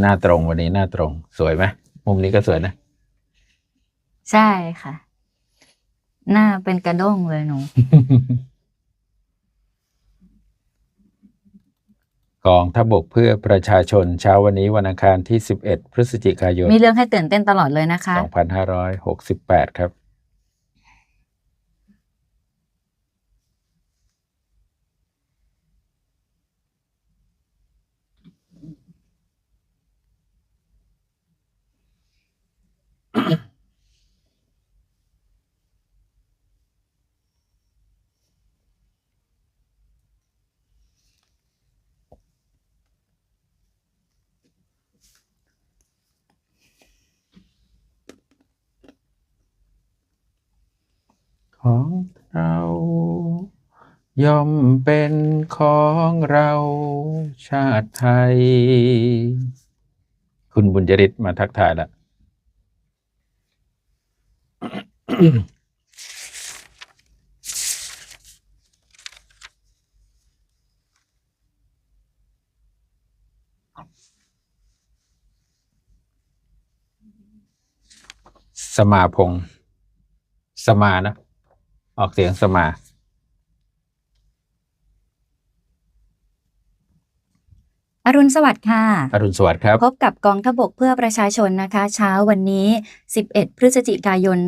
หน้าตรงวันนี้หน้าตรง สวยไหมมุมนี้ก็สวยนะ ใช่ค่ะ หน้าเป็นกระด้งเลยหนู กองทัพบกเพื่อประชาชนเช้าวันนี้วันอังคารที่ 11 พฤศจิกายน มีเรื่องให้ตื่นเต้นตลอดเลยนะคะ 2568 ครับ ของเรา ย่อมเป็นของเราชาติไทย คุณบุญจริตมาทักทายแล้ว สมาพงษ์สมานะ ออกเสียงสมา อรุณสวัสดิ์ค่ะ อรุณสวัสดิ์ครับ พบกับกองทพบกเพื่อประชาชนนะคะ เช้าวันนี้ 11 พฤศจิกายน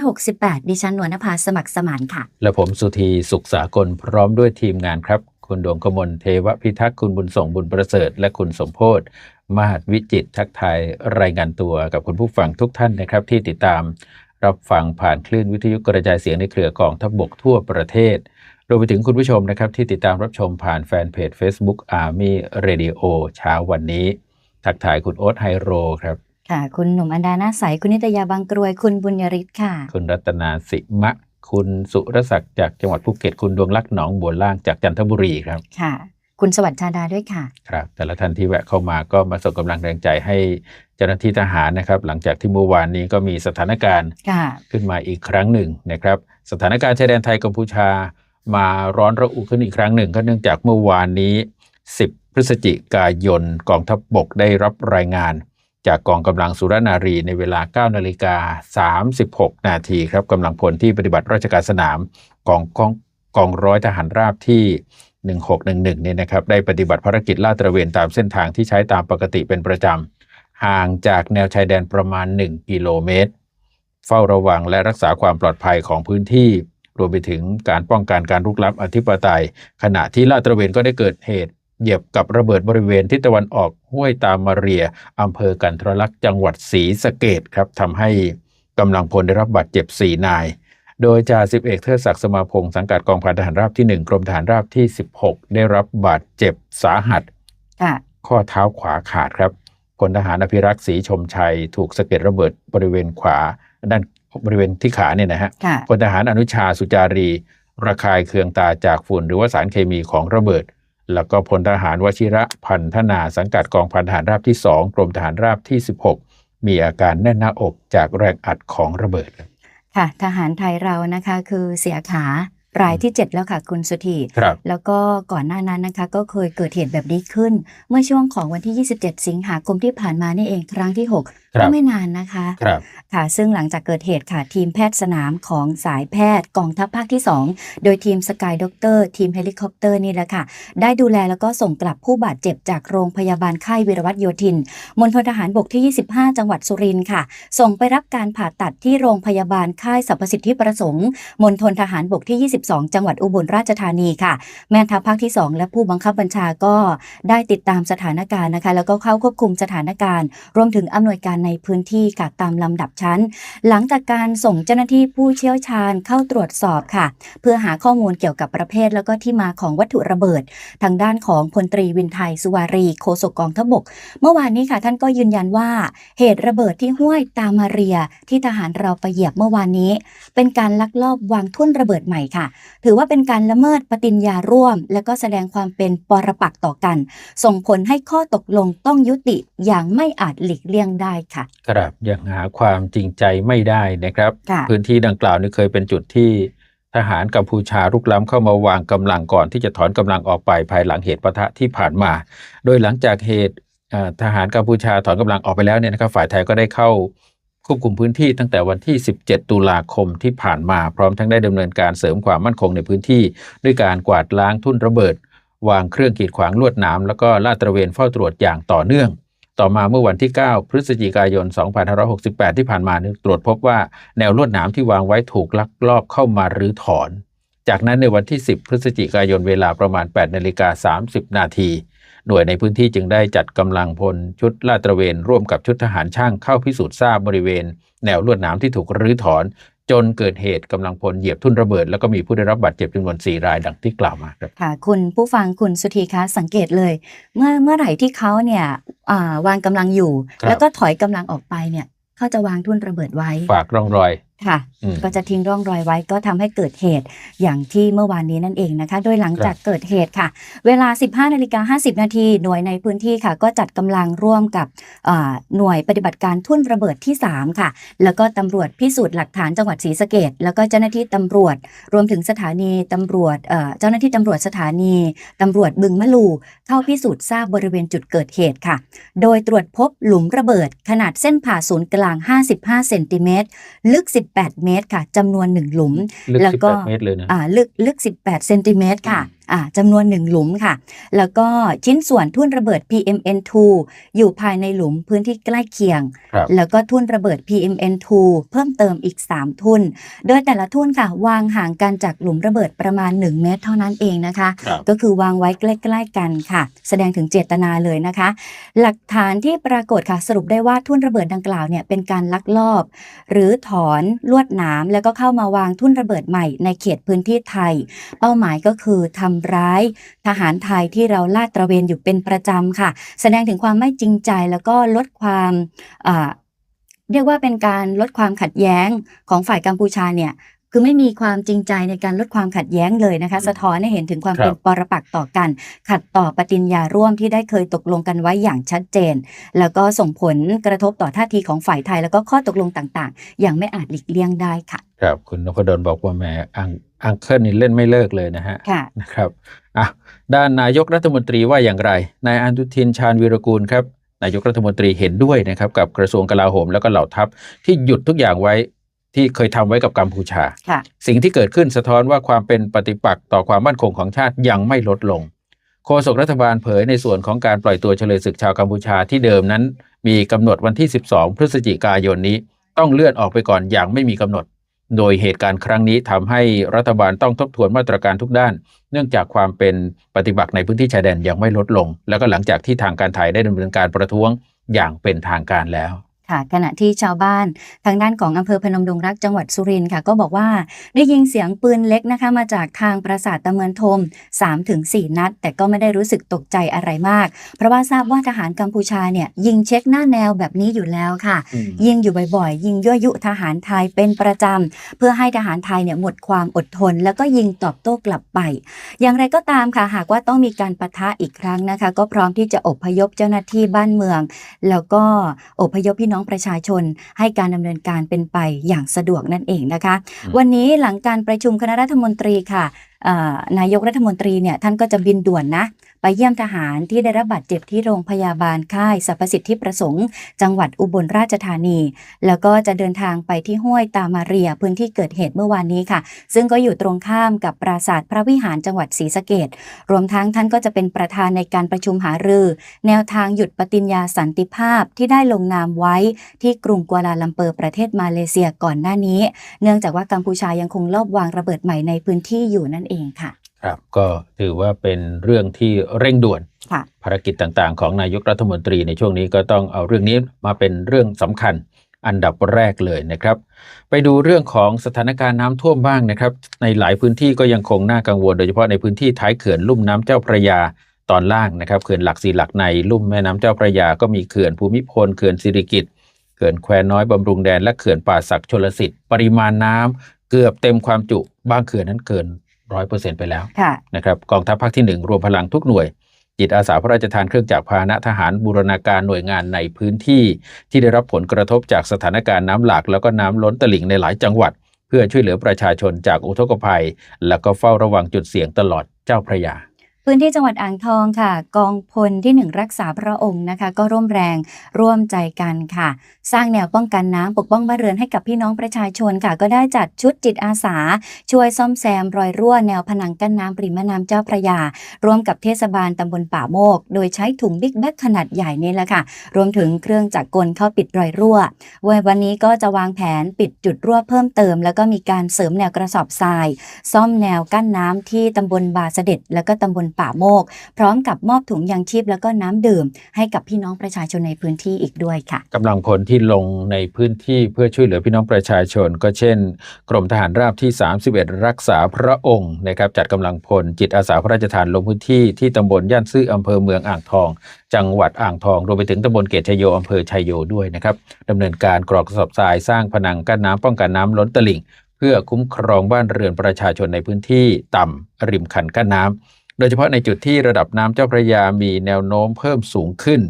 2568 ดิฉันหนวลนภาสมัครสมานค่ะ และผมสุธีสุขสากลพร้อมด้วยทีมงานครับ คุณดวงกมลเทวพิทักษ์คุณบุญส่งบุญประเสริฐ และคุณสมโพธมหาดวิจิตรทักทายรายงานตัวกับคุณผู้ฟังทุกท่านนะครับ ที่ติดตามรับฟังผ่านคลื่นวิทยุกระจายเสียงในเครือกองทัพบกทั่วประเทศร วมไปถึงคุณผู้ชมนะครับที่ติดตามรับชมผ่านแฟนเพจ Facebook Army Radio เช้าวันนี้ ทักทายคุณโอ๊ตไฮโรครับ ค่ะ คุณหนุ่มอันดาหน้าใส คุณนิตยาบางกรวย คุณบุญยริศค่ะ คุณรัตนาสิมะ คุณสุรศักดิ์จากจังหวัดภูเก็ต คุณดวงลักษณ์หนองบัวล่างจากจันทบุรีครับ ค่ะ คุณสวัสดิ์ชาดาด้วยค่ะ ครับ แต่ละท่านที่แวะเข้ามาก็มาส่งกำลังแรงใจให้เจ้าหน้าที่ทหารนะครับ หลังจากที่เมื่อวานนี้ก็มีสถานการณ์ค่ะ ขึ้นมาอีกครั้งหนึ่งนะครับ สถานการณ์ชายแดนไทยกัมพูชา มาร้อนระอุขึ้นอีกครั้งหนึ่งก็เนื่องจากเมื่อวานนี้ 10 พฤศจิกายนกองทัพบกได้รับรายงาน จากกองกำลังสุรนารีในเวลา 9 นาฬิกา 36 นาทีครับกำลังพลที่ปฏิบัติราชการสนามกองกองกองร้อยทหารราบที่ 1611 เนี่ยนะครับได้ปฏิบัติภารกิจลาดตระเวนตามเส้นทางที่ใช้ตามปกติเป็นประจำห่างจากแนวชายแดนประมาณ 1 กิโลเมตร เฝ้าระวังและรักษาความปลอดภัยของพื้นที่ รวมไปถึงการป้องกันการรุกล้ำอธิปไตย ขณะที่ลาดตระเวนก็ได้เกิดเหตุเหยียบกับระเบิดบริเวณทิศตะวันออกห้วยตามมาเรียอำเภอกันทรลักษณ์จังหวัดศรีสะเกดครับทำให้กำลังพลได้รับบาดเจ็บ 4 นาย โดยจ่าสิบเอกเทิดศักดิ์สมาพงศ์สังกัดกองพันทหารราบที่ 1 กรมทหารราบที่ 16 ได้รับบาดเจ็บสาหัสค่ะข้อเท้าขวาขาดครับพลทหารอภิรักษ์ศรีชมชัย ถูกสะเก็ดระเบิดบริเวณขวาด้าน บริเวณที่ขาเนี่ยนะฮะค่ะพลทหารอนุชาสุจารี ระคายเคืองตาจากฝุ่น หรือว่าสารเคมีของระเบิด แล้วก็พลทหารวชิระพันธนาสังกัดกองพันทหารราบที่ 2 กรมทหารราบที่ 16 มีอาการแน่นหน้าอกจากแรงอัดของระเบิดครับค่ะ ทหารไทยเรานะคะคือเสียขารายที่ 7 แล้วค่ะคุณสุธีครับแล้วก็ก่อนหน้านั้นนะคะก็เคยเกิดเหตุแบบนี้ขึ้น เมื่อช่วงของวันที่ 27 สิงหาคมที่ผ่านมานี่เองครั้งที่6ค ก็รับไม่นานนะคะครับค่ะซึ่งหลังจากเกิดเหตุค่ะทีมแพทย์สนามของสายแพทย์กองทัพภาคที่ 2 โดยทีมสกายด็อกเตอร์ทีมเฮลิคอปเตอร์นี่แหละค่ะ ได้ดูแลแล้วก็ส่งกลับผู้บาดเจ็บจากโรงพยาบาลค่ายวีรวัตโยธินมณฑลทหารบกที่ 25 จังหวัดสุรินทร์ค่ะ ส่งไปรับการผ่าตัดที่โรงพยาบาลค่ายสรรพสิทธิประสงค์มณฑลทหารบกที่ 22 จังหวัดอุบลราชธานีค่ะ แม่ทัพภาคที่ 2 และผู้บังคับบัญชาก็ได้ติดตามสถานการณ์นะคะ แล้วก็เข้าควบคุมสถานการณ์ รวมถึงอำนวยการในพื้นที่ค่ะตามลำดับชั้น หลังจากการส่งเจ้าหน้าที่ผู้เชี่ยวชาญเข้าตรวจสอบค่ะ เพื่อหาข้อมูลเกี่ยวกับประเภทแล้วก็ที่มาของวัตถุระเบิด ทางด้านของพลตรีวินไทยสุวารีโฆษกกองทบก เมื่อวานนี้ค่ะท่านก็ยืนยันว่า เหตุระเบิดที่ห้วยตามาเรีย ที่ทหารเราไปเหยียบเมื่อวานนี้ เป็นการลักลอบวางทุ่นระเบิดใหม่ค่ะ ถือว่าเป็นการละเมิดปฏิญญาร่วม และก็แสดงความเป็นปรปักษ์ต่อกัน ส่งผลให้ข้อตกลงต้องยุติอย่างไม่อาจหลีกเลี่ยงได้ค่ะ ครับยังหาความจริงใจไม่ได้นะครับ ค่ะ พื้นที่ดังกล่าวนี่เคยเป็นจุดที่ทหารกัมพูชารุกล้ำเข้ามาวางกำลังก่อน ที่จะถอนกำลังออกไปภายหลังเหตุปะทะที่ผ่านมา โดยหลังจากเหตุเอ่อทหารกัมพูชาถอนกำลังออกไปแล้วเนี่ยนะครับ ฝ่ายไทยก็ได้เข้าควบคุมพื้นที่ตั้งแต่วันที่ 17 ตุลาคมที่ผ่านมา พร้อมทั้งได้ดำเนินการเสริมความมั่นคงในพื้นที่ ด้วยการกวาดล้างทุ่นระเบิด วางเครื่องกีดขวางลวดหนามแล้วก็ลาดตระเวนเฝ้าตรวจอย่างต่อเนื่อง ต่อมาเมื่อวันที่ 9 พฤศจิกายน 2568 ที่ผ่านมาเนี่ยตรวจพบว่าแนวลวดหนามที่วางไว้ถูกลักลอบเข้ามารื้อถอน จากนั้นในวันที่ 10 พฤศจิกายนเวลาประมาณ8นาฬิกา30 นาทีหน่วยในพื้นที่จึงได้จัดกำลังพลชุดลาดตระเวนร่วมกับชุดทหารช่างเข้าพิสูจน์ทราบบริเวณ แนวลวดหนามที่ถูกรื้อถอน จนเกิดเหตุกำลังพลเหยียบทุ่นระเบิด แล้วก็มีผู้ได้รับบาดเจ็บจำนวน 4 รายดังที่กล่าวมาครับค่ะคุณผู้ฟังคุณสุธีคะสังเกตเลย เมื่อเมื่อไหร่ที่เขาเนี่ยอ่าวางกำลังอยู่ครับแล้วก็ถอยกำลังออกไปเนี่ยเขาจะวางทุ่นระเบิดไว้ ฝากร่องรอย ค่ะ อืม ก็จะทิ้งร่องรอยไว้ก็ทำให้เกิดเหตุอย่างที่เมื่อวานนี้นั่นเองนะคะ โดยหลังจากเกิดเหตุค่ะ เวลา 15นาฬิกา50 นาทีหน่วยในพื้นที่ค่ะ ก็จัดกำลังร่วมกับอ่าหน่วยปฏิบัติการทุ่นระเบิดที่ 3 ค่ะ แล้วก็ตำรวจพิสูจน์หลักฐานจังหวัดศรีสะเกดแล้วก็เจ้าหน้าที่ตำรวจ รวมถึงสถานีตำรวจเอ่อเจ้าหน้าที่ตำรวจสถานีตำรวจบึงมะลู เข้าพิสูจน์ทราบบริเวณจุดเกิดเหตุค่ะ โดยตรวจพบหลุมระเบิดขนาดเส้นผ่าศูนย์กลาง 55 เซนติเมตร ลึก18 เมตรค่ะจำนวน1หลุม ลึกแล้วก็18เมตรเลยนะ อ่าลึกลึก 18 เซนติเมตรค่ะอ่าจำนวน1หลุมค่ะ แล้วก็ชิ้นส่วนทุ่นระเบิด PMN2 อยู่ภายในหลุมพื้นที่ใกล้เคียงครับแล้วก็ทุ่นระเบิด PMN2 เพิ่มเติมอีก 3 ทุ่น โดยแต่ละทุ่นค่ะ วางห่างกันจากหลุมระเบิดประมาณ 1 เมตรเท่านั้นเองนะคะครับก็คือวางไว้ใกล้ ๆ กันค่ะ แสดงถึงเจตนาเลยนะคะ หลักฐานที่ปรากฏค่ะสรุปได้ว่าทุ่นระเบิดดังกล่าวเนี่ยเป็นการลักลอบ หรือถอนลวดหนามแล้วก็เข้ามาวางทุ่นระเบิดใหม่ในเขตพื้นที่ไทย เป้าหมายก็คือทำร้าย ทหารไทยที่เราลาดตระเวนอยู่เป็นประจำค่ะ แสดงถึงความไม่จริงใจแล้วก็ลดความอ่าเรียกว่าเป็นการลดความขัดแย้งของฝ่ายกัมพูชาเนี่ยคือไม่มีความจริงใจในการลดความขัดแย้งเลยนะคะ สะท้อนให้เห็นถึงความครับเป็นปรปักษ์ต่อกัน ขัดต่อปฏิญญาร่วมที่ได้เคยตกลงกันไว้อย่างชัดเจน แล้วก็ส่งผลกระทบต่อท่าทีของฝ่ายไทย แล้วก็ข้อตกลงต่างๆ อย่างไม่อาจหลีกเลี่ยงได้ค่ะ ครับคุณนพดลบอกว่าแหมอัง อังเคิลนี่เล่นไม่เลิกเลยนะฮะค่ะนะครับอะด้านนายกรัฐมนตรีว่าอย่างไรนายอนุทินชาญวีรกูลครับนายกรัฐมนตรีเห็นด้วยนะครับกับกระทรวงกลาโหมแล้วก็เหล่าทัพที่หยุดทุกอย่างไว้ที่เคยทำไว้กับกัมพูชาค่ะสิ่งที่เกิดขึ้นสะท้อนว่าความเป็นปฏิปักษ์ต่อความมั่นคงของชาติยังไม่ลดลง โฆษกรัฐบาลเผยในส่วนของการปล่อยตัวเฉลยศึกชาวกัมพูชาที่เดิมนั้น มีกำหนดวันที่ 12 พฤศจิกายนนี้ ต้องเลื่อนออกไปก่อนอย่างไม่มีกำหนด โดยเหตุการณ์ครั้งนี้ทำให้รัฐบาลต้องทบทวนมาตรการทุกด้าน เนื่องจากความเป็นปฏิบัติในพื้นที่ชายแดนยังไม่ลดลง แล้วก็หลังจากที่ทางการไทยได้ดำเนินการประท้วงอย่างเป็นทางการแล้ว ค่ะ ขณะที่ชาวบ้านทางด้านของอำเภอพนมดงรักจังหวัดสุรินทร์ค่ะ ก็บอกว่าได้ยินเสียงปืนเล็กนะคะ มาจากทางปราสาทตะเมือนทม 3-4 นัด แต่ก็ไม่ได้รู้สึกตกใจอะไรมาก เพราะว่าทราบว่าทหารกัมพูชาเนี่ยยิงเช็คหน้าแนวแบบนี้อยู่แล้วค่ะ ยิงอยู่บ่อยๆ ยิงยั่วยุทหารไทยเป็นประจำ เพื่อให้ทหารไทยเนี่ยหมดความอดทน แล้วก็ยิงตอบโต้กลับไป อย่างไรก็ตามค่ะหากว่าต้องมีการปะทะอีกครั้งนะคะ ก็พร้อมที่จะอพยพเจ้าหน้าที่บ้านเมือง แล้วก็อพยพพี่น้องประชาชน ให้การดำเนินการเป็นไปอย่างสะดวกนั่นเองนะคะอืมวันนี้หลังการประชุมคณะรัฐมนตรีค่ะเอ่อ นายกรัฐมนตรีเนี่ยท่านก็จะบินด่วนนะ ไปเยี่ยมทหารที่ได้รับบาดเจ็บที่โรงพยาบาลค่ายสรรพสิทธิประสงค์ จังหวัดอุบลราชธานี แล้วก็จะเดินทางไปที่ห้วยตามาเรียพื้นที่เกิดเหตุเมื่อวานนี้ค่ะ ซึ่งก็อยู่ตรงข้ามกับปราสาทพระวิหารจังหวัดศรีสะเกดรวมทั้งท่านก็จะเป็นประธานในการประชุมหารือ แนวทางหยุดปฏิญญาสันติภาพที่ได้ลงนามไว้ที่กรุงกัวลาลัมเปอร์ประเทศมาเลเซียก่อนหน้านี้ เนื่องจากว่ากัมพูชายังคงลอบวางระเบิดใหม่ในพื้นที่อยู่นั่นเองค่ะ ครับ ก็ถือว่าเป็นเรื่องที่เร่งด่วนค่ะภารกิจต่างๆ ของนายกรัฐมนตรีในช่วงนี้ก็ต้องเอาเรื่องนี้มาเป็นเรื่องสำคัญอันดับแรกเลยนะครับ ไปดูเรื่องของสถานการณ์น้ำท่วมบ้างนะครับ ในหลายพื้นที่ก็ยังคงน่ากังวล โดยเฉพาะในพื้นที่ท้ายเขื่อนลุ่มน้ำเจ้าพระยาตอนล่างนะครับเขื่อนหลักสี่หลักในลุ่มแม่น้ำเจ้าพระยาก็มีเขื่อนภูมิพลเขื่อนสิริกิติ์เขื่อนแควน้อยบำรุงแดนและเขื่อนป่าศักดิ์ชลสิทธิ์ปริมาณน้ำเกือบเต็มความจุบางเขื่อนนั้นเกิน ร้อยเปอร์เซ็นต์ไปแล้วค่ะนะครับกองทัพภาคที่1รวมพลังทุกหน่วย จิตอาสาพระราชทานเครื่องจักรพาหนะทหารบูรณาการหน่วยงานในพื้นที่ ที่ได้รับผลกระทบจากสถานการณ์น้ำหลากแล้วก็น้ำล้นตลิ่งในหลายจังหวัด เพื่อช่วยเหลือประชาชนจากอุทกภัย แล้วก็เฝ้าระวังจุดเสี่ยงตลอดเจ้าพระยา พื้นที่จังหวัดอ่างทองค่ะ กองพลที่หนึ่งรักษาพระองค์นะคะ ก็ร่วมแรงร่วมใจกันค่ะ สร้างแนวป้องกันน้ำปกป้องบ้านเรือนให้กับพี่น้องประชาชนค่ะ ก็ได้จัดชุดจิตอาสา ช่วยซ่อมแซมรอยรั่วแนวผนังกั้นน้ำปริมแม่น้ำเจ้าพระยา ร่วมกับเทศบาลตำบลป่าโมก โดยใช้ถุงบิ๊กแบ็กขนาดใหญ่นี่แหละค่ะ รวมถึงเครื่องจักรกลเข้าปิดรอยรั่ววันนี้ก็จะวางแผนปิดจุดรั่วเพิ่มเติม แล้วก็มีการเสริมแนวกระสอบทราย ซ่อมแนวกั้นน้ำที่ตำบลบาเสด็จ แล้วก็ตำบลป่าโมก พร้อมกับมอบถุงยางชีพแล้วก็น้ำดื่ม ให้กับพี่น้องประชาชนในพื้นที่อีกด้วยค่ะกำลังพลที่ลงในพื้นที่เพื่อช่วยเหลือพี่น้องประชาชน ก็เช่น กรมทหารราบที่ 31 รักษาพระองค์นะครับจัดกำลังพลจิตอาสาพระราชทานลงพื้นที่ที่ตำบลย่านซื่ออำเภอเมืองอ่างทอง จังหวัดอ่างทองรวมไปถึงตำบลเกตชยโยอำเภอชัยโยด้วยนะครับดำเนินการกรอกกระสอบทรายสร้างผนังกั้นน้ำป้องกันน้ำล้นตลิ่ง เพื่อคุ้มครองบ้านเรือนประชาชนในพื้นที่ต่ำริมคันกั้นน้ำ ดยเฉพาะในจุดที่ระดับน้ำเจ้าพระยามีแนวโน้มเพิ่มสูงขึ้น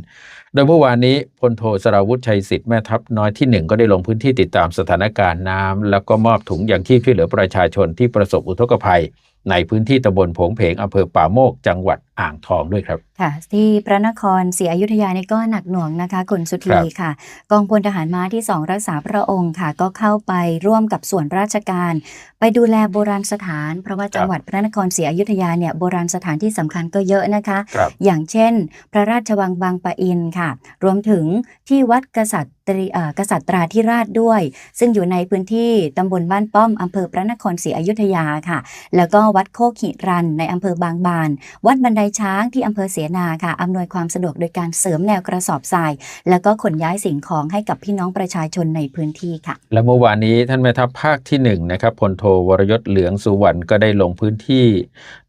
โดยเมื่อวานนี้พลโทสราวุฒิชัยสิทธิ์แม่ทัพน้อยที่หนึ่งก็ได้ลงพื้นที่ติดตามสถานการณ์น้ำแล้วก็มอบถุงยางชีพช่วยเหลือประชาชนที่ประสบอุทกภัย ในพื้นที่ตำบลผงเพงอำเภอป่าโมกจังหวัดอ่างทองด้วยครับ ค่ะ ที่พระนครศรีอยุธยานี่ก็หนักหน่วงนะคะคุณสุครัธีบค่ะ กองพลทหารม้าที่ 2 รักษาพระองค์ค่ะ ก็เข้าไปร่วมกับส่วนราชการ ไปดูแลโบราณสถาน เพราะว่าจังหวัดพระนครศรีอยุธยาเนี่ยโบราณสถานที่สำคัญก็เยอะนะคะครับอย่างเช่น พระราชวังบางปะอินค่ะ รวมถึงที่วัดกษัตริเอ่อกษัตราธิราชด้วย ซึ่งอยู่ในพื้นที่ตำบลบ้านป้อมอำเภอพระนครศรีอยุธยาค่ะ แล้วก็วัดโคกหิรันในอำเภอบางบาน วัดบันไดช้างที่อำเภอเสนาค่ะอำนวยความสะดวกโดยการเสริมแนวกระสอบทราย แล้วก็ขนย้ายสิ่งของให้กับพี่น้องประชาชนในพื้นที่ค่ะ และเมื่อวานนี้ท่านแม่ทัพภาคที่หนึ่งนะครับพลโทวรยศเหลืองสุวรรณก็ได้ลงพื้นที่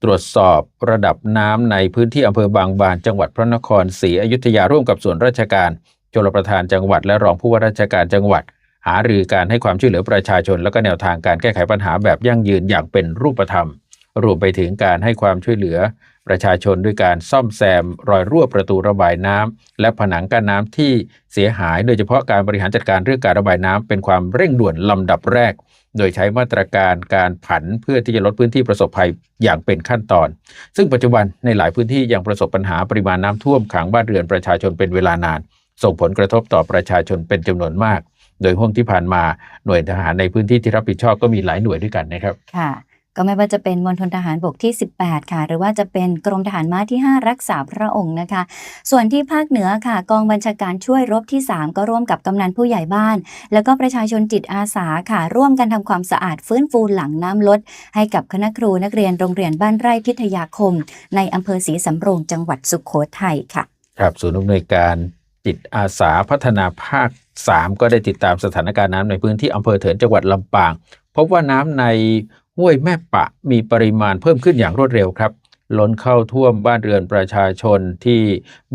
ตรวจสอบระดับน้ำในพื้นที่อำเภอบางบาน จังหวัดพระนครศรีอยุธยาร่วมกับส่วนราชการชลประทานจังหวัดและรองผู้ว่าราชการจังหวัด หารือการให้ความช่วยเหลือประชาชน และก็แนวทางการแก้ไขปัญหาแบบยั่งยืนอย่างเป็นรูปธรรม รวมไปถึงการให้ความช่วยเหลือ ประชาชนด้วยการซ่อมแซมรอยรั่วประตูระบายน้ำและผนังกั้นน้ำที่เสียหาย โดยเฉพาะการบริหารจัดการเรื่องการระบายน้ำเป็นความเร่งด่วนลำดับแรก โดยใช้มาตรการการผันเพื่อที่จะลดพื้นที่ประสบภัยอย่างเป็นขั้นตอน ซึ่งปัจจุบันในหลายพื้นที่ยังประสบปัญหาปริมาณน้ำท่วมขังบ้านเรือนประชาชนเป็นเวลานาน ส่งผลกระทบต่อประชาชนเป็นจำนวนมาก โดยห่วงที่ผ่านมาหน่วยทหารในพื้นที่ที่รับผิดชอบก็มีหลายหน่วยด้วยกันนะครับค่ะ ก็ไม่ว่าจะเป็นมณฑลทหารบกที่ 18 ค่ะ หรือว่าจะเป็นกรมทหารม้าที่ 5 รักษาพระองค์นะคะ ส่วนที่ภาคเหนือค่ะ กองบัญชาการช่วยรบที่ 3 ก็ร่วมกับกำนันผู้ใหญ่บ้าน แล้วก็ประชาชนจิตอาสาค่ะ ร่วมกันทำความสะอาดฟื้นฟูหลังน้ำลด ให้กับคณะครูนักเรียนโรงเรียนบ้านไร่พิทยาคม ในอำเภอศรีสำโรงจังหวัดสุขโขทัยค่ะ ครับศูนย์อำนวยการจิตอาสาพัฒนาภาค 3 ก็ได้ติดตามสถานการณ์น้ำในพื้นที่อำเภอเถินจังหวัดลำปาง พบว่าน้ำใน ห้วยแม่ปะมีปริมาณเพิ่มขึ้นอย่างรวดเร็วครับ ล้นเข้าท่วมบ้านเรือนประชาชนที่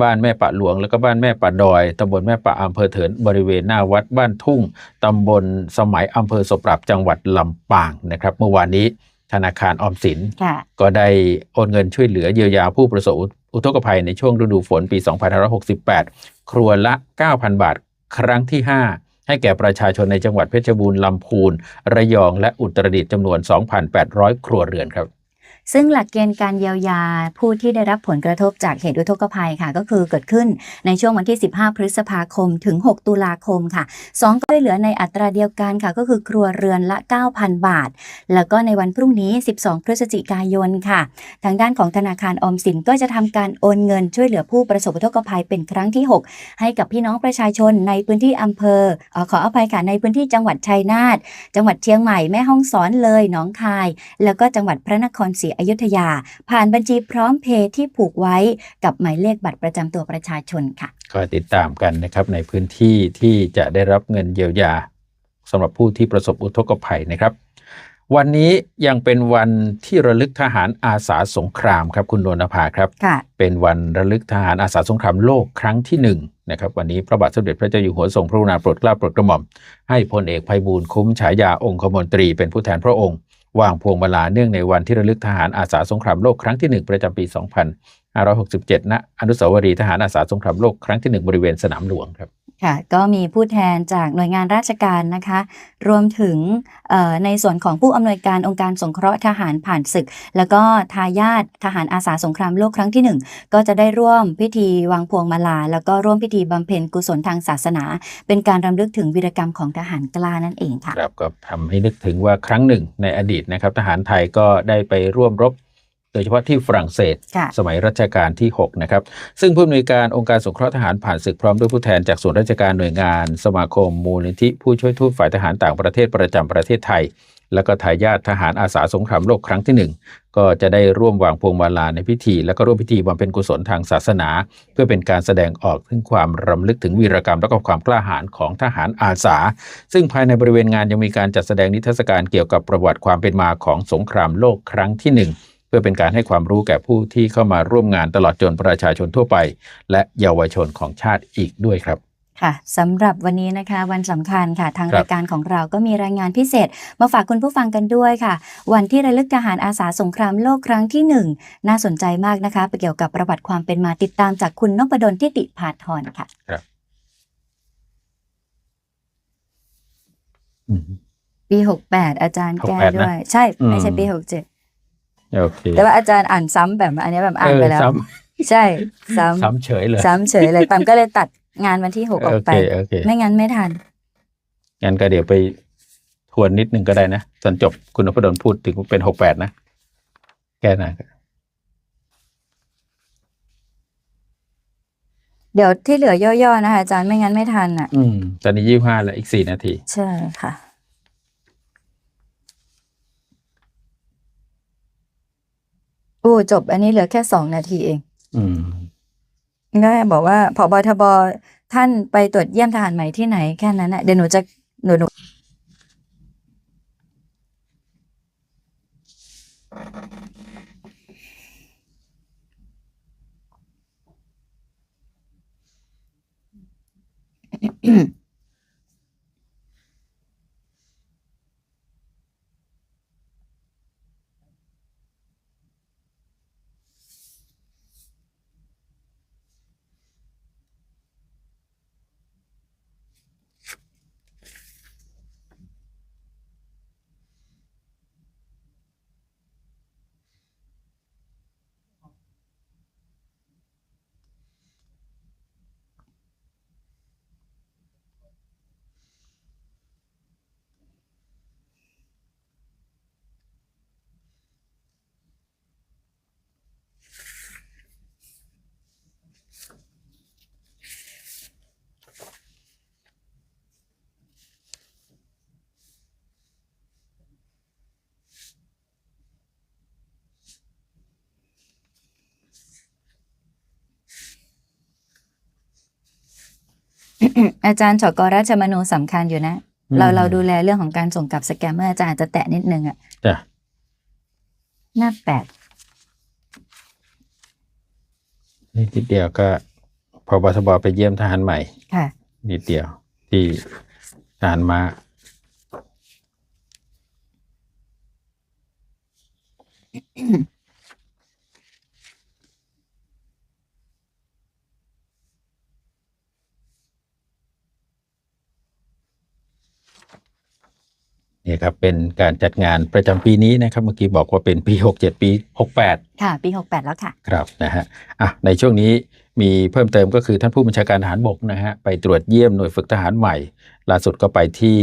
บ้านแม่ปะหลวง แล้วก็บ้านแม่ปะดอยตำบลแม่ปะอำเภอเถินบริเวณหน้าวัดบ้านทุ่งตำบลสมัยอำเภอศพปรับจังหวัดลำปางนะครับ เมื่อวานนี้ธนาคารออมสินค่ะก็ได้โอนเงินช่วยเหลือเยียวยาผู้ประสบอุทกภัยในช่วงฤดูฝนปี 2568 ครัวละ 9,000 บาทครั้งที่ 5 ให้แก่ประชาชนในจังหวัดเพชรบูรณ์ลำพูน ระยองและอุตรดิตถ์จำนวน 2,800 ครัวเรือนครับ ซึ่งหลักเกณฑ์การเยียวยาผู้ที่ได้รับผลกระทบจากเหตุอุทกภัยค่ะ ก็คือเกิดขึ้นในช่วงวันที่ 15 พฤษภาคมถึง 6 ตุลาคมค่ะ2ก็ได้เหลือในอัตราเดียวกันค่ะ ก็คือครัวเรือนละ 9,000 บาท แล้วก็ในวันพรุ่งนี้ 12 พฤศจิกายนค่ะ ทางด้านของธนาคารออมสินก็จะทำการโอนเงินช่วยเหลือผู้ประสบอุทกภัยเป็นครั้งที่ 6 ให้กับพี่น้องประชาชนในพื้นที่อำเภอขออภัยค่ะในพื้นที่จังหวัดชัยนาทจังหวัดเชียงใหม่แม่ฮ่องสอนเลยหนองคาย แล้วก็จังหวัดพระนครศรีอยุธยา ผ่านบัญชีพร้อมเพย์ที่ผูกไว้กับหมายเลขบัตรประจำตัวประชาชนค่ะก็ติดตามกันนะครับในพื้นที่ที่จะได้รับเงินเยียวยาสำหรับผู้ที่ประสบอุทกภัยนะครับ วันนี้ยังเป็นวันที่ระลึกทหารอาสาสงครามครับคุณโดนภาครับค่ะเป็นวันระลึกทหารอาสาสงครามโลกครั้งที่หนึ่งนะครับวันนี้พระบาทสมเด็จพระเจ้าอยู่หัวทรงพระกรุณาโปรดเกล้าโปรดกระหม่อม ให้พลเอกภัยบูลย์คุ้มฉายาองคมนตรีเป็นผู้แทนพระองค์ วางพวงมาลาเนื่องในวันที่ระลึกทหารอาสาสงครามโลกครั้งที่หนึ่งประจำปี 2567 ณ อนุสาวรีย์ทหารอาสาสงครามโลกครั้งที่หนึ่งบริเวณสนามหลวงครับค่ะก็มีผู้แทนจากหน่วยงานราชการนะคะ รวมถึงเอ่อในส่วนของผู้อำนวยการองค์การสงเคราะห์ทหารผ่านศึก แล้วก็ทายาททหารอาสาสงครามโลกครั้งที่หนึ่งก็จะได้ร่วมพิธีวางพวงมาลา แล้วก็ร่วมพิธีบำเพ็ญกุศลทางศาสนา เป็นการรำลึกถึงวีรกรรมของทหารกล้านั่นเองค่ะครับก็ทำให้นึกถึงว่าครั้งหนึ่งในอดีตนะครับทหารไทยก็ได้ไปร่วมรบ โดยเฉพาะที่ฝรั่งเศสค่ะสมัยรัชกาลที่ 6 นะครับ ซึ่งผู้อำนวยการองค์การสงเคราะห์ทหารผ่านศึกพร้อมด้วยผู้แทนจากส่วนราชการหน่วยงาน สมาคมมูลนิธิผู้ช่วยทูตฝ่ายทหารต่างประเทศประจำประเทศไทย แล้วก็ทายาททหารอาสาสงครามโลกครั้งที่หนึ่งก็จะได้ร่วมวางพวงมาลาในพิธี แล้วก็ร่วมพิธีบำเพ็ญกุศลทางศาสนา เพื่อเป็นการแสดงออกถึงความรำลึกถึงวีรกรรมและก็ความกล้าหาญของทหารอาสา ซึ่งภายในบริเวณงานยังมีการจัดแสดงนิทรรศการเกี่ยวกับประวัติความเป็นมาของสงครามโลกครั้งที่หนึ่ง เพื่อเป็นการให้ความรู้แก่ผู้ที่เข้ามาร่วมงานตลอดจนประชาชนทั่วไป และเยาวชนของชาติอีกด้วยครับค่ะสำหรับวันนี้นะคะวันสำคัญค่ะทางครับรายการของเราก็มีรายงานพิเศษ มาฝากคุณผู้ฟังกันด้วยค่ะ วันที่ระลึกทหารอาสาสงครามโลกครั้งที่หนึ่งน่าสนใจมากนะคะไปเกี่ยวกับประวัติความเป็นมาติดตามจากคุณนพดลทิติพาธรค่ะอืมปี 68 อาจารย์แก้68นะด้วย ใช่ ไม่ใช่อืมปี โอเค67แต่ว่าอาจารย์อ่านซ้ำแบบอันนี้แบบอ่านไปแล้วเซ้ใช่ซ้ำซ้ำเฉยเลยำซ้ำเฉยเลยปัมก็เลยตัดงานวันที่6ออโอกไปเคโอเคไม่งั้นไม่ทันงั้นก็เดี๋ยวไปทวนนิดนึงก็ได้นะตอนจบคุณนพดลพูดถึงเป็นหกแปดนะแก้หนะเดี๋ยวที่เหลือย่อๆนะคะอาจารย์ไม่งั้นไม่ทันอะ อืม ตอนนี้ยี่ห้าแล้วอีกสี่นาที ใช่ค่ะ อู้จบ อันนี้เหลือแค่สองนาทีเองอืมก็บอกว่าพบทบท่านไปตรวจเยี่ยมทหารใหม่ที่ไหนแค่นั้นน่ะเดี๋ยวหนูจะหนูหนูอาจารย์ฉกราชมนูสำคัญอยู่นะอืมเราเราดูแลเรื่องของการส่งกลับสแกมเมอร์อาจารย์อาจจะแตะนิดนึงอะจ้ะหน้าแปดนี่นิดเดียวก็พอบทบไปเยี่ยมทหารใหม่ ค่ะ นิดเดียว ที่ทหารมาเนี่ยครับเป็นการจัดงานประจำปีนี้นะครับเมื่อกี้บอกว่าเป็นปี 67 ปี 68 ค่ะ ปีหกแปดแล้วค่ะ ครับนะฮะอะในช่วงนี้มีเพิ่มเติมก็คือท่านผู้บัญชาการทหารบกนะฮะไปตรวจเยี่ยมหน่วยฝึกทหารใหม่ ล่าสุดก็ไปที่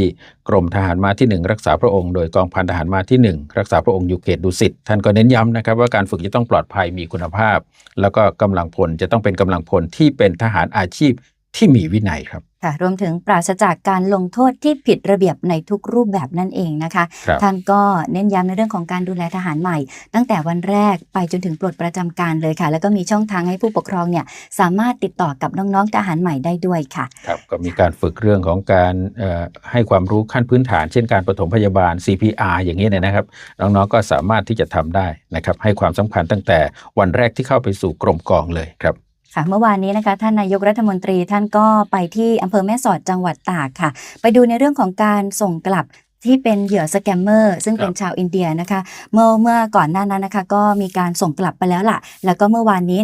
กรมทหารม้าที่ 1 รักษาพระองค์โดยกองพันทหารม้าที่ 1 รักษาพระองค์อยู่เขตดุสิตท่านก็เน้นย้ำนะครับว่าการฝึกจะต้องปลอดภัยมีคุณภาพ แล้วก็กำลังพลจะต้องเป็นกำลังพลที่เป็นทหารอาชีพ ที่มีวินัยครับค่ะรวมถึงปราศจากการลงโทษที่ผิดระเบียบในทุกรูปแบบนั่นเองนะคะครับท่านก็เน้นย้ำในเรื่องของการดูแลทหารใหม่ ตั้งแต่วันแรกไปจนถึงปลดประจำการเลยค่ะ แล้วก็มีช่องทางให้ผู้ปกครองเนี่ยสามารถติดต่อกับน้องๆทหารใหม่ได้ด้วยค่ะครับก็มีการฝึกเรื่องของการเอ่อให้ความรู้ขั้นพื้นฐาน เช่นการปฐมพยาบาล CPR อย่างนี้เนยนะครับ น้องๆก็สามารถที่จะทำได้นะครับให้ความสำคัญตั้งแต่วันแรกที่เข้าไปสู่กรมกองเลยครับ ค่ะเมื่อวานนี้นะคะท่านนายกรัฐมนตรีท่านก็ไปที่อำเภอแม่สอดจังหวัดตากค่ะ ไปดูในเรื่องของการส่งกลับ ที่เป็นเหยื่อสแกมเมอร์ซึ่งเป็นครับชาวอินเดียนะคะ เมื่อเมื่อก่อนหน้านั้นนะคะ ก็มีการส่งกลับไปแล้วล่ะ แล้วก็เมื่อวานนี้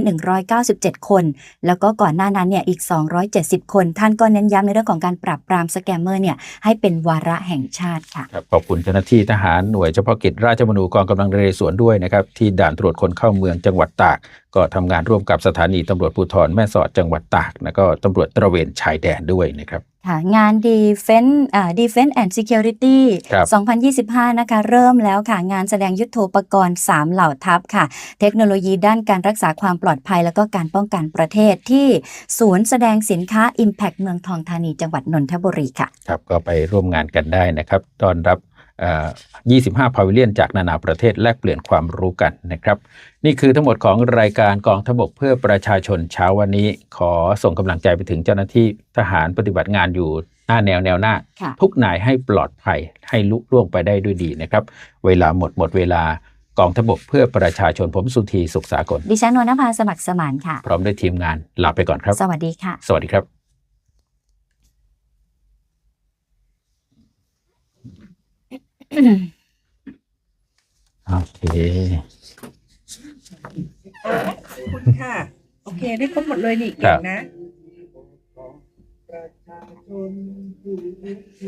197 คน แล้วก็ก่อนหน้านั้นเนี่ยอีก 270 คน ท่านก็เน้นย้ำในเรื่องของการปราบปรามสแกมเมอร์เนี่ยให้เป็นวาระแห่งชาติค่ะครับขอบคุณเจ้าหน้าที่ทหารหน่วยเฉพาะกิจราชมนูกองกำลังนเรศวรด้วยนะครับที่ด่านตรวจคนเข้าเมืองจังหวัดตาก ก็ทำงานร่วมกับสถานีตำรวจภูธรแม่สอดจังหวัดตากแล้วก็ตำรวจตระเวนชายแดนด้วยนะครับ ค่ะงาน Defense อ่า Defense and Security ครับ2025 นะคะ เริ่มแล้วค่ะ งานแสดงยุทโธปกรณ์ 3 เหล่าทัพค่ะ เทคโนโลยีด้านการรักษาความปลอดภัย แล้วก็การป้องกันประเทศที่ศูนย์แสดงสินค้า Impact เมืองทองธานีจังหวัดนนทบุรีค่ะ ครับก็ไปร่วมงานกันได้นะครับ ต้อนรับเอ่อ 25 พาวิเลียนจากนานาประเทศแลกเปลี่ยนความรู้กันนะครับ นี่คือทั้งหมดของรายการกองทพบกเพื่อประชาชนเช้าวันนี้ ขอส่งกำลังใจไปถึงเจ้าหน้าที่ทหารปฏิบัติงานอยู่หน้าแนวแนวหน้าค่ะทุกนายให้ปลอดภัยให้ลุล่วงไปได้ด้วยดีนะครับ เวลาหมดหมดเวลากองทพบกเพื่อประชาชนผมสุธีสุขสากล ดิฉันนวลนภาสมัครสมานค่ะ พร้อมด้วยทีมงานลาไปก่อนครับ สวัสดีค่ะ สวัสดีครับ โอเคขอบคุณค่ะ โอเค ได้ครบหมดเลยนี่ครัเก่บงนะ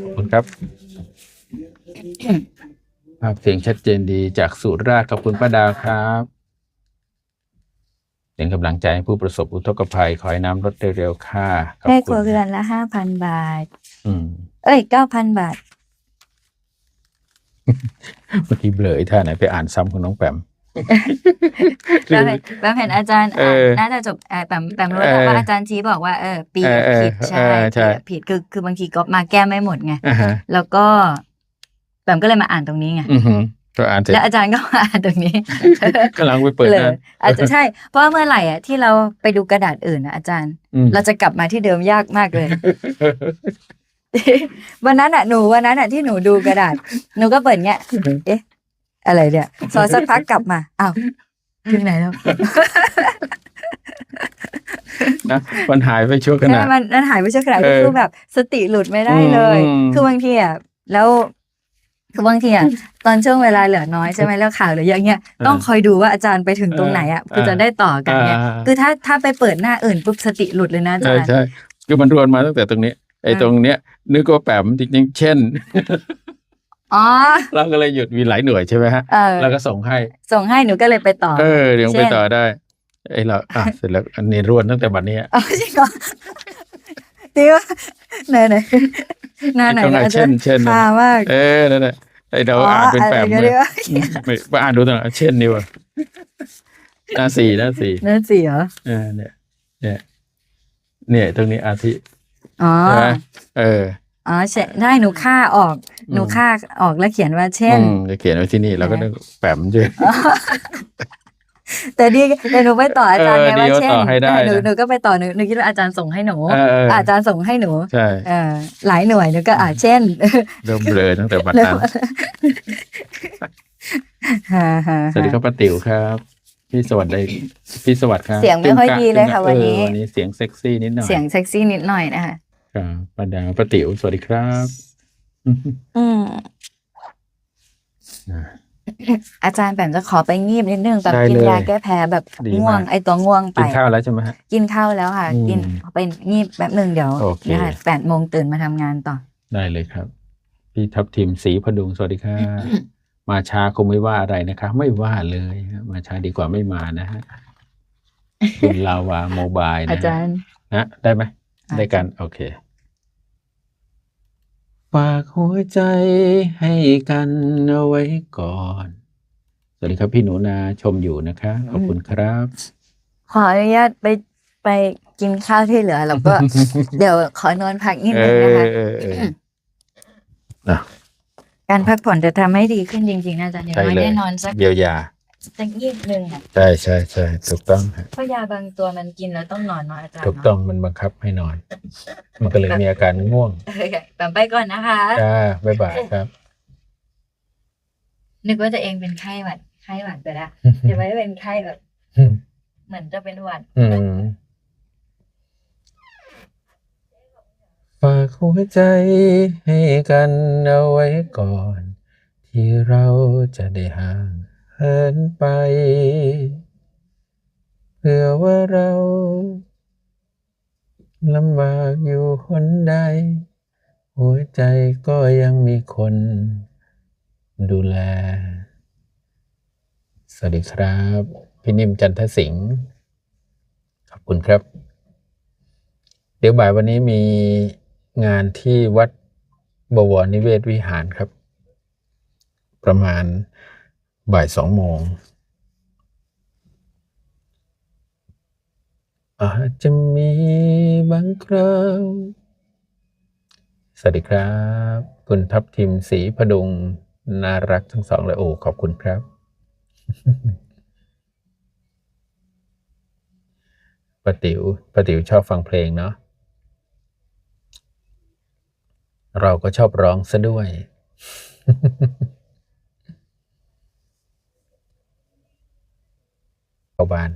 ขอบคุณครับภาพเสียงชัดเจนดีจากสุราษฎร์ขอบคุณป้าดาวครับเป็นกำลังใจให้ผู้ประสบอุทกภัย ขอให้น้ำลดเร็วๆค่ะขอบได้คคุรัวณเรือนละ5,000บาท อืม เอ้ย9,000บาท เมื่อกี้เบลอไอ้ท่าไหนไปอ่านซ้ำของน้องแปมแป๊บเห็นแป๊บเห็นอาจารย์เออน่าจะจบเอ่อแปมแปมรู้เอแล้วอว่าอาจารย์ชี้บอกว่าเออปีเออเออผิดใช่เออใช่ปีผิดคือคือบางทีก็มาแก้ไม่หมดไงอ่าฮะแล้วก็แปมก็เลยมาอ่านตรงนี้ไงอือหือก็อ่านเสร็จแล้วอาจารย์ก็มาอ่านตรงนี้กำลังไปเปิดเลยนั่นอาจจะใช่ เพราะว่าเมื่อไหร่อะที่เราไปดูกระดาษอื่นนะอาจารย์อืมเราจะกลับมาที่เดิมยากมากเลย วันนั้นอะหนูวันนั้นอะที่หนูดูกระดาษ หนูก็เปิดเงี้ยเอ๊ะ อะไรเนี่ยสอสักพักกลับมาอ้าวถึงไหนแล้วนะมันหายไปชั่วขณะใช่มันมันหายไปชั่วขณะเออคือแบบสติหลุดไม่ได้เลยอืมคือบางทีอะแล้วคือบางทีอะตอนช่วงเวลาเหลือน้อยใช่ไหมแล้วข่าวเหลือเยอะเงี้ยต้องคอยดูว่าอาจารย์ไปถึงตรงไหนอะคือจะได้ต่อกันเนี่ยอ่าคือถ้าถ้าไปเปิดหน้าอื่นปุ๊บสติหลุดเลยนะอาใช่จารย์ใช่คือมันรวนมาตั้งแต่ตรงนี้ไอ้อ่าตรงเนี้ย นึกว่าแปมจริงๆเช่น อ๋อ เราก็เลยหยุดมีหลายหน่วยใช่ไหมฮะเออ แล้วก็ส่งให้ ส่งให้หนูก็เลยไปต่อ เออเดี๋ยวเช่ไปนต่อได้ไอ้เราอะเสร็จแล้วอันนี้รวนตั้งแต่บัดนี้เอาจริงเหรอจริงวะไหนไหนหน้าไหนตรงไหนนะอาจาเช่รนย์เช่นคามากเออนั่นแหละไอ้เราอ่านเป็นแปมอะไรเลกันยดีวะไม่ไปอ่านดูตรงไหนเช่นนี่วะหน้าสี่หน้าสี่นั่นสิเหรอ เออเนี่ยเนี่ยเนี่ยตรงนี้อาทิ อ๋อใช่ไหมเอออ๋อใช่ได้หนูค่าออก หนูค่าออกแล้วเขียนว่าเช่น อืมจะเขียนไว้ที่นี่เราก็ต้องแปมใช่ไหมแต่ดีแต่หนูไปต่ออาจารย์ไงเออดีว่าว่าเช่นต่อให้ได้หนูนะหนูก็ไปต่อหนูหนูคิดว่าอาจารย์ส่งให้หนูเออเอออาจารย์ส่งให้หนู ใช่เออหลายหน่วยหนูก็อ่าเช่น เริ่มเบลอตั้งแต่บัดนั้นฮ่าฮ่าสวัสดีครับป้าติ๋วครับพี่สวัสดีพี่สวัสดีครับเสียงไม่ค่อยดีเลยค่ะออวันนี้วันนี้เสียงเซ็กซี่นิดหน่อย เสียงเซ็กซี่นิดหน่อยนะคะ ครับป้าดาวป้าติ๋วสวัสดีครับ อืมอ่าอาจารย์แปมจะขอไปงีบนิดนึงแบบได้กินเลยยาแก้แพ้แบบดีง่วงมากไอตัวง่วงไปกินข้าวแล้วใช่ไหมฮะกินข้าวแล้วค่ะอืมกินไปงีบแป๊บหนึ่งเดี๋ยวโอเคเดี๋ยวค่ะแปดโมงตื่นมาทำงานต่อ ได้เลยครับ พี่ทัพทีมสีพดุงสวัสดีค่ะมาช้าคงไม่ว่าอะไรนะคะ ไม่ว่าเลยฮะมาช้าดีกว่าไม่มานะฮะคุณลาวาโมบายนะฮะอาจารย์นะได้ไหมอ่าได้กันโอเค ฝากหัวใจให้กันเอาไว้ก่อน สวัสดีครับพี่หนูนาชมอยู่นะคะ ขอบคุณครับ ขออนุญาตไปไปกินข้าวที่เหลือ แล้วก็ เดี๋ยวขอนอนพักนิดเอนึงนะคะอเออเอออะการพักผ่อนจะทำให้ดีขึ้นจริงๆนะอาจารย์อย่างใช่น้อยเลยได้นอนสัก เยียวยา สักยี่สิบหนึ่งอะใช่ใช่ใช่ถูกต้องฮะเพราะยาบางตัวมันกินแล้วต้องนอนเนาะอาจารย์ถูกต้องมันบังคับให้นอน มันก็เลยมีอาการง่วงเนาะแบบไปก่อนนะคะ จ้าบ๊ายบายครับ นึกว่าตัวเองเป็นไข้หวัดไข้หวัดไปแล้วเดี๋ยวไม่ได้เป็นไข้แบบเหมือนจะเป็นหวัด อืมฝากหัวใจให้กันเอาไว้ก่อน ที่เราจะได้ห่าง เหินไปเพื่อว่าเราลำบากอยู่คนใด หัวใจก็ยังมีคน ดูแล สวัสดีครับ พี่นิ่มจันทสิงห์ขอบคุณครับ เดี๋ยวบ่ายวันนี้มีงานที่วัดบวรนิเวศวิหารครับ ประมาณ บ่ายสองโมงอาจจะมีบางคราวสวัสดีครับ คุณทัพทิมสีพดุง น่ารักทั้งสองเลยโอ้ขอบคุณครับป้าติ๋วป้าติ๋วชอบฟังเพลงเนาะ เราก็ชอบร้องซะด้วย เข้าบาน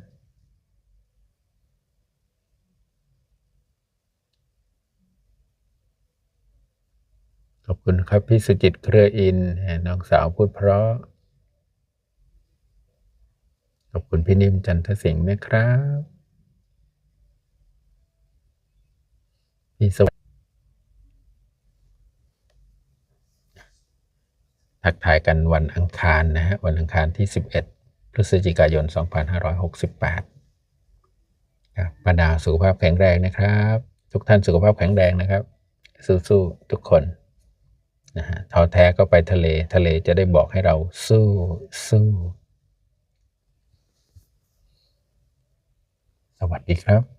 ขอบคุณครับพี่สุจิตเครืออิน น้องสาวพูดเพราะ ขอบคุณพี่นิ่มจันทสิงห์นะครับ พี่สวัสดิ์ทักทายกันวันอังคารนะฮะ วันอังคารที่11 พฤศจิกายน 2568ครับบรรดาสุขภาพแข็งแรงนะครับ ทุกท่านสุขภาพแข็งแรงนะครับ สู้ๆทุกคนนะฮะท้อแท้ก็ไปทะเลทะเลจะได้บอกให้เราสู้สู้สวัสดีครับ